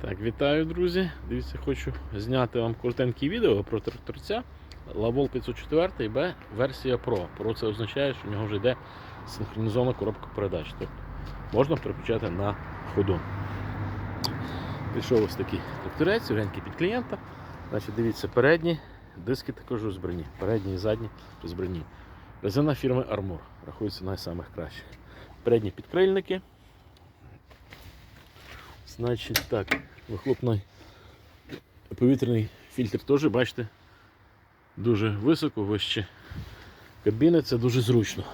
Так, вітаю, друзі. Дивіться, хочу зняти вам коротеньке відео про тракторця Lavol 504 Б версія Pro. Pro це означає, що в нього вже йде синхронізована коробка передач. Тобто можна переключати на ходу. Пішов ось такий тракторець, ренький під клієнта. Значить, дивіться, передні диски також розбрані. Передні і задні розбрані. Резина фірми Armor. Рахується найсамих кращих. Передні підкрильники. Значить так, вихлопний повітряний фільтр теж, бачите, дуже високо, вище кабіни, це дуже зручно.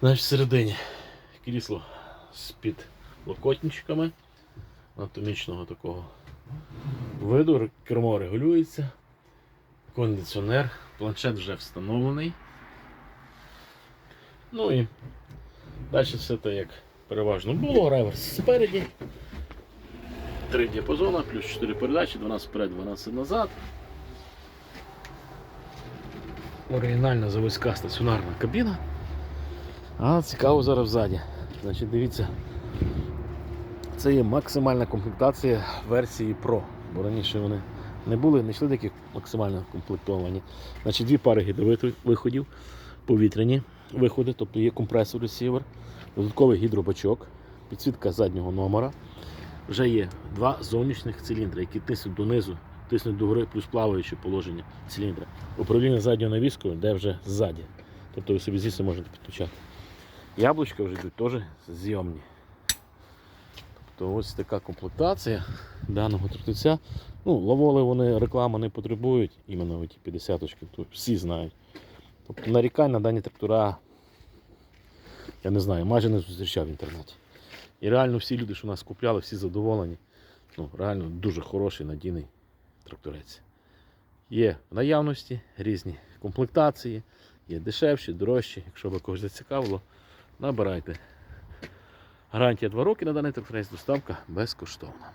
Значить, всередині крісло з-під локотничками анатомічного такого виду, кермо регулюється, кондиціонер, планшет вже встановлений. Ну і далі все те як переважно було, реверс спереді. Три діапазона, плюс 4 передачі, 12 вперед, 12 назад. Оригінальна заводська стаціонарна кабіна. А цікаво зараз ззаді. Значить, дивіться, це є максимальна комплектація версії Pro. Бо раніше вони не були, не йшли такі максимально комплектовані. Значить, дві пари гідрових виходів, повітряні виходи, тобто є компресор ресівер, додатковий гідробачок, підсвітка заднього номера. Вже є два зовнішніх циліндри, які тиснуть донизу, тиснуть догори, плюс плаваюче положення циліндра. Управління задньою навіскою, де вже ззаді. Тобто ви собі звідси можете підключати. Яблучка вже йдуть теж зйомні. Тобто ось така комплектація даного трактиця. Ну, лаволи вони реклами не потребують, іменно ті 50-очки, то всі знають. Тобто нарікань на дані трактора, я не знаю, майже не зустрічав в інтернеті. І реально всі люди, що нас купляли, всі задоволені. Ну, реально дуже хороший надійний тракторець. Є в наявності різні комплектації, є дешевші, дорожчі. Якщо би когось зацікавило, набирайте. Гарантія 2 роки на даний тракторець, доставка безкоштовна.